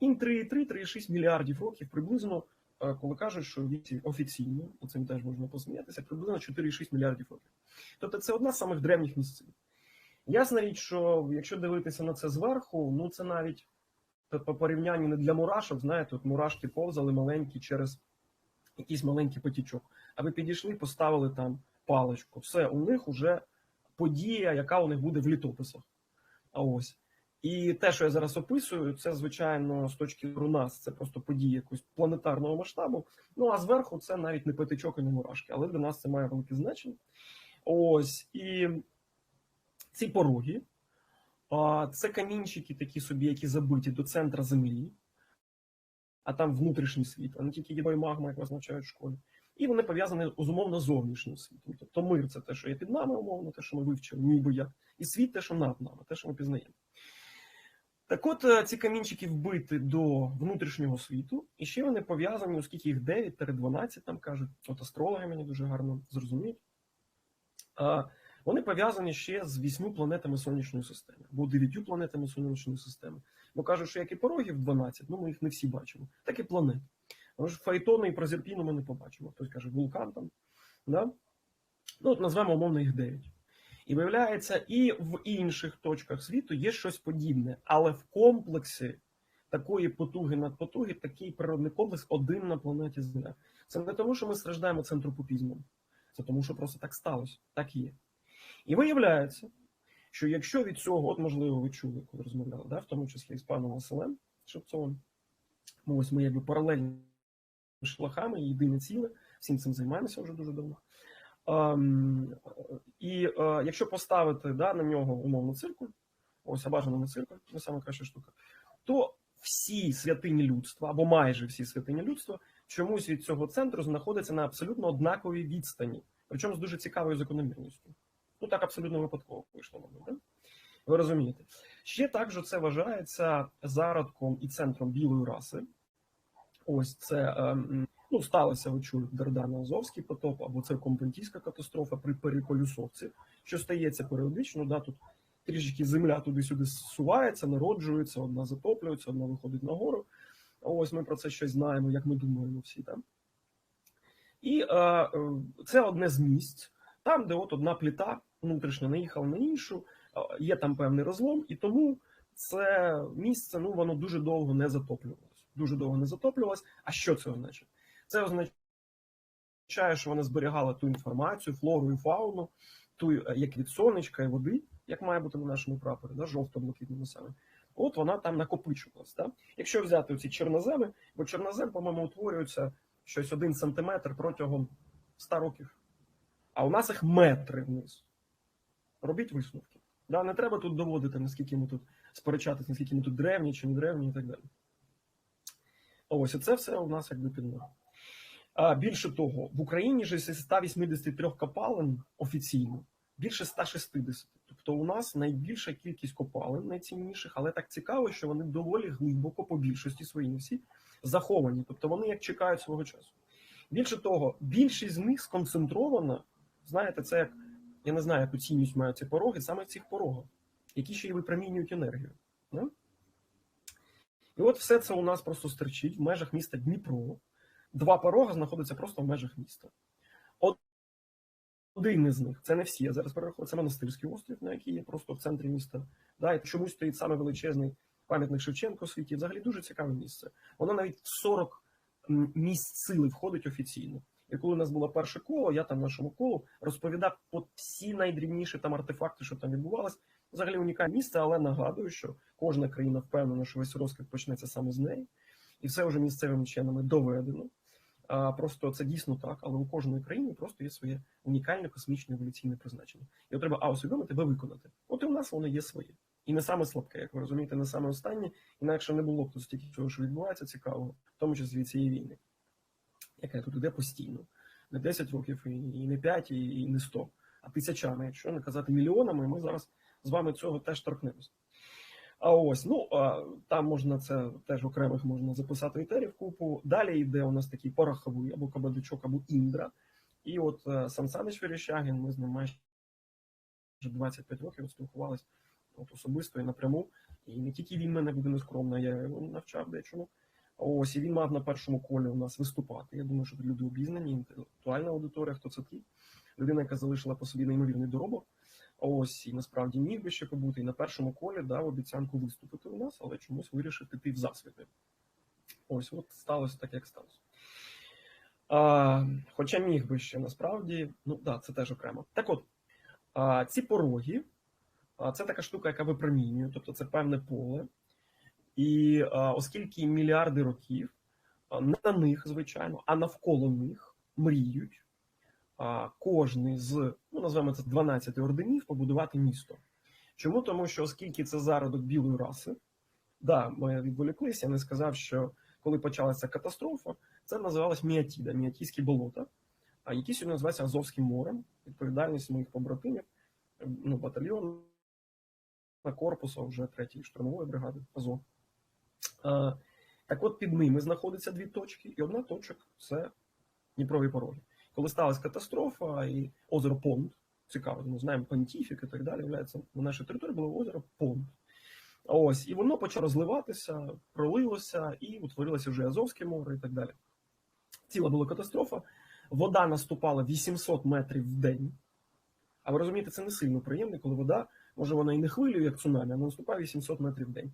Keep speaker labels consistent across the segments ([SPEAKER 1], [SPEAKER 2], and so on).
[SPEAKER 1] Їм 3,3-3,6 мільярдів років приблизно, е, коли кажуть, що віці офіційно, цим теж можна посміятися, приблизно 4,6 мільярдів років. Тобто це одна з самих древніх місцин. Ясна річ, що якщо дивитися на це зверху, ну це навіть по- по порівнянню не для мурашок, знаєте, от мурашки повзали маленькі через якийсь маленький потічок. А ви підійшли, поставили там паличку. Все, у них вже подія, яка у них буде в літописах. А ось. І те, що я зараз описую, це звичайно з точки зору нас, це просто події якогось планетарного масштабу. Ну а зверху це навіть не п'ятичок і не мурашки, але для нас це має велике значення. Ось і ці пороги, це камінчики такі собі, які забиті до центра землі, а там внутрішній світ, а не тільки єдой магма, як визначають в школі. І вони пов'язані з умовно зовнішнім світом. Тобто мир це те, що є під нами, умовно, те, що ми вивчили, ніби як, і світ те, що над нами, те, що ми пізнаємо. Так от е, ці камінчики вбиті до внутрішнього світу, і ще вони пов'язані, оскільки їх 9 12, там кажуть, от астрологи мені дуже гарно зрозуміють. Вони пов'язані ще з вісьми планетами сонячної системи, або дев'ятью планетами сонячної системи. Бо кажуть, що як і порогів 12, ну ми їх не всі бачимо, так і планет. Але ж Фаетони і Прозерпіну ми не побачимо. Хтось каже, вулкан там. Да? Ну, от назвемо умовно їх 9. І виявляється, і в інших точках світу є щось подібне, але в комплексі такої потуги надпотуги такий природний комплекс один на планеті Земля. Це не тому, що ми страждаємо центропупізмом, це тому, що просто так сталося, так і є. І виявляється, що якщо від цього, от можливо, ви чули, коли розмовляли, да, в тому числі з паном Василем Шевцовим, ну, ось ми якби паралельно шляхами, єдине ціле, всім цим займаємося вже дуже давно. Е, якщо поставити да, на нього умовно циркуль, ось а бажано не циркуль, це саме краща штука, то всі святині людства, або майже всі святині людства, чомусь від цього центру знаходяться на абсолютно однаковій відстані, причому з дуже цікавою закономірністю. Ну так абсолютно випадково вийшло, мабуть, да? Ви розумієте? Ще також це вважається зародком і центром білої раси. Ось це ем, ну, сталося, ви чули, Дардано-Азовський потоп, або це Компонтійська катастрофа при Переполюсовці, що стається періодично. Да, тут трішки земля туди-сюди сувається, народжується, одна затоплюється, одна виходить нагору. Ось ми про це щось знаємо, як ми думаємо всі там. І е, е, це одне з місць, там, де от одна пліта внутрішня наїхала на іншу, е, є там певний розлом, і тому це місце ну, воно дуже довго не затоплювалося. Дуже довго не затоплювалось. А що це означає? Це означає, що вона зберігала ту інформацію, флору і фауну, ту е, як від сонечка і води, як має бути на нашому прапорі, да, жовто-блакитному саме. От вона там накопичувалась. Да? Якщо взяти ці чорноземи, бо чорнозем, по-моєму, утворюється щось один сантиметр протягом 100 років. А у нас їх метри вниз. Робіть висновки. Да? Не треба тут доводити, наскільки ми тут сперечатися, наскільки ми тут древні чи не древні і так далі. Ось і це все у нас якби під ногу. Більше того, в Україні ж із 183 копалин офіційно більше 160. Тобто у нас найбільша кількість копалин, найцінніших, але так цікаво, що вони доволі глибоко по більшості своїй всі заховані. Тобто вони як чекають свого часу. Більше того, більшість з них сконцентрована. Знаєте, це як я не знаю, яку цінність мають ці пороги, саме в цих порогах, які ще й випромінюють енергію. Да? І от все це у нас просто стерчить в межах міста Дніпро. Два порога знаходяться просто в межах міста. Один із них, це не всі, я зараз перерахую, це монастирський острів, на який є просто в центрі міста. Да, і чомусь стоїть саме величезний пам'ятник Шевченко у світі. Взагалі дуже цікаве місце. Воно навіть в 40 місць сили входить офіційно. І коли у нас було перше коло, я там нашому колу розповідав про всі найдрібніші там артефакти, що там відбувалось. Взагалі унікальне місце, але нагадую, що кожна країна впевнена, що весь розквіт почнеться саме з неї, і все вже місцевими чинами доведено. Просто це дійсно так, але у кожної країни просто є своє унікальне космічне еволюційне призначення. Його треба а усвідомити, б виконати. От і у нас воно є своє. І не саме слабке, як ви розумієте, не саме останнє, інакше не було б тут стільки чого, що відбувається цікавого, в тому числі цієї війни, яка тут іде постійно. Не 10 років, і не 5, і не 100, а тисячами, якщо не казати мільйонами, ми зараз з вами цього теж торкнемось. А ось, ну там можна це теж окремих можна записати етерів купу. Далі йде у нас такий пороховий або кабадичок, або індра. І от Сан Санич Верещагін, ми з ним майже 25 років спілкувалися особисто і напряму. І не тільки він мене буде нескромно, я його навчав дечому. Ось, і він мав на першому колі у нас виступати. Я думаю, що люди обізнані, інтелектуальна аудиторія, хто це такий. Людина, яка залишила по собі неймовірний доробок. Ось, і насправді міг би ще побути. І на першому колі дав обіцянку виступити у нас, але чомусь вирішив піти в засвіти. Ось, от сталося так, як сталося. А, Хоча міг би ще насправді, ну да, це теж окремо. Так от, а, ці пороги, а, це така штука, яка випромінює, тобто це певне поле. І а, оскільки мільярди років а, не на них, звичайно, а навколо них мріють кожний з, ну називаємо це 12 орденів, побудувати місто. Чому? Тому що оскільки це зародок білої раси, да, ми відволіклися, я не сказав, що коли почалася катастрофа, це називалось Міатіда, Міатійські болота, а які сьогодні називаються Азовським морем, відповідальність моїх побратимів, ну, батальйон корпусу вже третьої штурмової бригади Азов. Так от під ними знаходяться дві точки, і одна точка це Дніпрові пороги. Коли сталася катастрофа, і озеро Понт, цікаво, ми знаємо Понтіфік і так далі, являється на нашій території було озеро Понт. Ось, і воно почало розливатися, пролилося і утворилося вже Азовське море і так далі. Ціла була катастрофа. Вода наступала 800 метрів в день. А ви розумієте, це не сильно приємно, коли вода, може, вона і не хвилює, як цунамі, а наступає 800 метрів в день.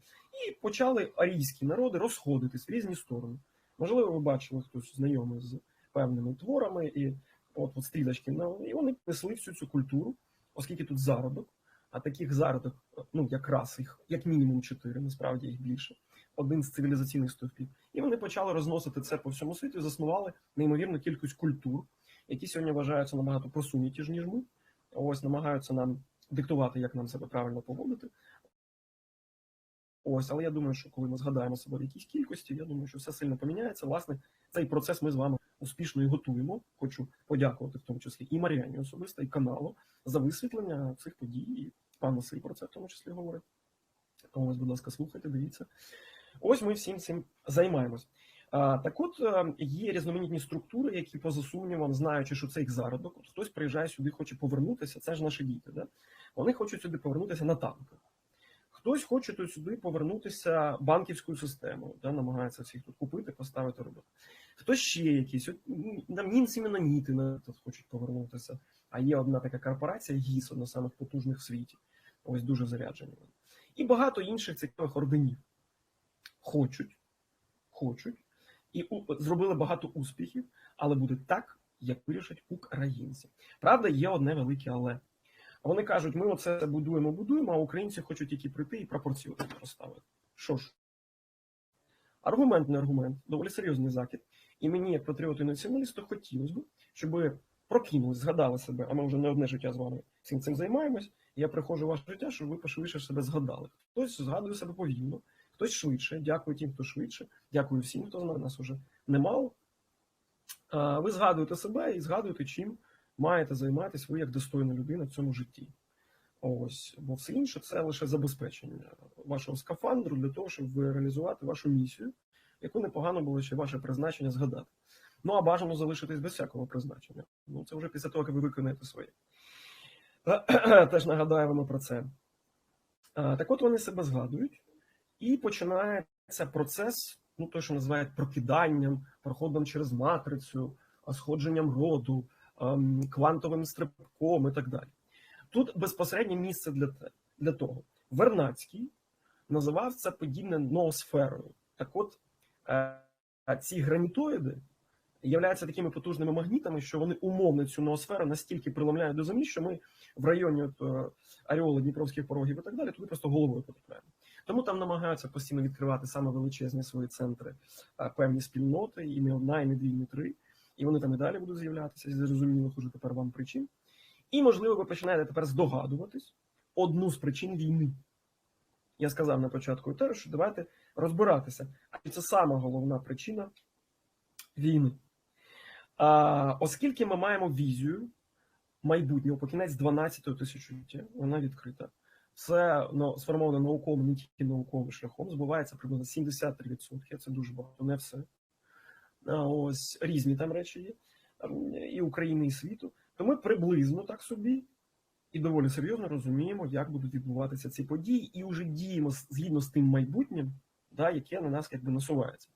[SPEAKER 1] І почали арійські народи розходитись в різні сторони. Можливо, ви бачили хтось знайомий з певними творами, і от, от стрілочки, і вони несли всю цю культуру, оскільки тут зародок. А таких зародок, ну якраз їх, як мінімум чотири, насправді їх більше, один з цивілізаційних стовпів. І вони почали розносити це по всьому світу заснували неймовірну кількість культур, які сьогодні вважаються набагато просуніті, ніж ми. Ось намагаються нам диктувати, як нам себе правильно поводити. Ось, але я думаю, що коли ми згадаємо себе в якійсь кількості, я думаю, що все сильно поміняється. Власне, цей процес ми з вами успішно і готуємо. Хочу подякувати в тому числі і Мар'яні особисто, і каналу за висвітлення цих подій. І пан Василь про це в тому числі говорить. Ось, будь ласка, слухайте, дивіться. Ось ми всім цим займаємось. Так от є різноманітні структури, які, поза сумнівом, знаючи, що це їх зародок, от хтось приїжджає сюди, хоче повернутися, це ж наші діти. Да? Вони хочуть сюди повернутися на танках. Хтось хоче сюди повернутися банківською системою, да, намагається всіх тут купити, поставити робити. Хтось ще якісь, нам німці меноніти хочуть повернутися. А є одна така корпорація, ГІС, одна з самих потужних в світі. Ось дуже заряджені. І багато інших цікавих орденів хочуть, хочуть, і у, зробили багато успіхів, але буде так, як вирішать українці. Правда, є одне велике але. Вони кажуть, ми оце будуємо, будуємо, а українці хочуть тільки прийти і пропорцію поставити. Що ж, аргумент не аргумент, доволі серйозний закид. І мені, як патріоту і націоналісту, хотілося б, щоб прокинулись, згадали себе, а ми вже не одне життя з вами всім цим займаємось. Я приходжу в ваше життя, щоб ви пошвидше себе згадали. Хтось згадує себе повільно, хтось швидше. Дякую тим, хто швидше. Дякую всім, хто знає, нас уже немало. Ви згадуєте себе і згадуєте, чим маєте займатися ви як достойна людина в цьому житті. Ось, бо все інше це лише забезпечення вашого скафандру для того, щоб реалізувати вашу місію, яку непогано було ще ваше призначення згадати. Ну а бажано залишитись без всякого призначення. Ну це вже після того, як ви виконаєте своє. Теж нагадаємо про це. Так от вони себе згадують, і починається процес, ну той, що називають прокиданням, проходом через матрицю, сходженням роду, квантовим стрибком і так далі. Тут безпосереднє місце для для того. Вернацький називав це подібне ноосферою. Так от е, ці гранітоїди являються такими потужними магнітами, що вони умовно цю ноосферу настільки приломляють до землі, що ми в районі от, е, Аріоли, Дніпровських порогів і так далі, туди просто головою потрапляємо. Тому там намагаються постійно відкривати саме величезні свої центри, е, певні спільноти, і не одна, і не дві, і не три. І вони там і далі будуть з'являтися з зрозумілих уже тепер вам причин. І, можливо, ви починаєте тепер здогадуватись одну з причин війни. Я сказав на початку етеру, що давайте розбиратися. А це сама головна причина війни. А, Оскільки ми маємо візію майбутнього по кінець 12-го тисячоліття, вона відкрита. Це ну, сформовано науковим, не тільки науковим шляхом, збувається приблизно 73%. Це дуже багато, не все. Ось різні там речі є і України, і світу. То ми приблизно так собі і доволі серйозно розуміємо, як будуть відбуватися ці події, і вже діємо згідно з тим майбутнім, да, яке на нас якби насувається.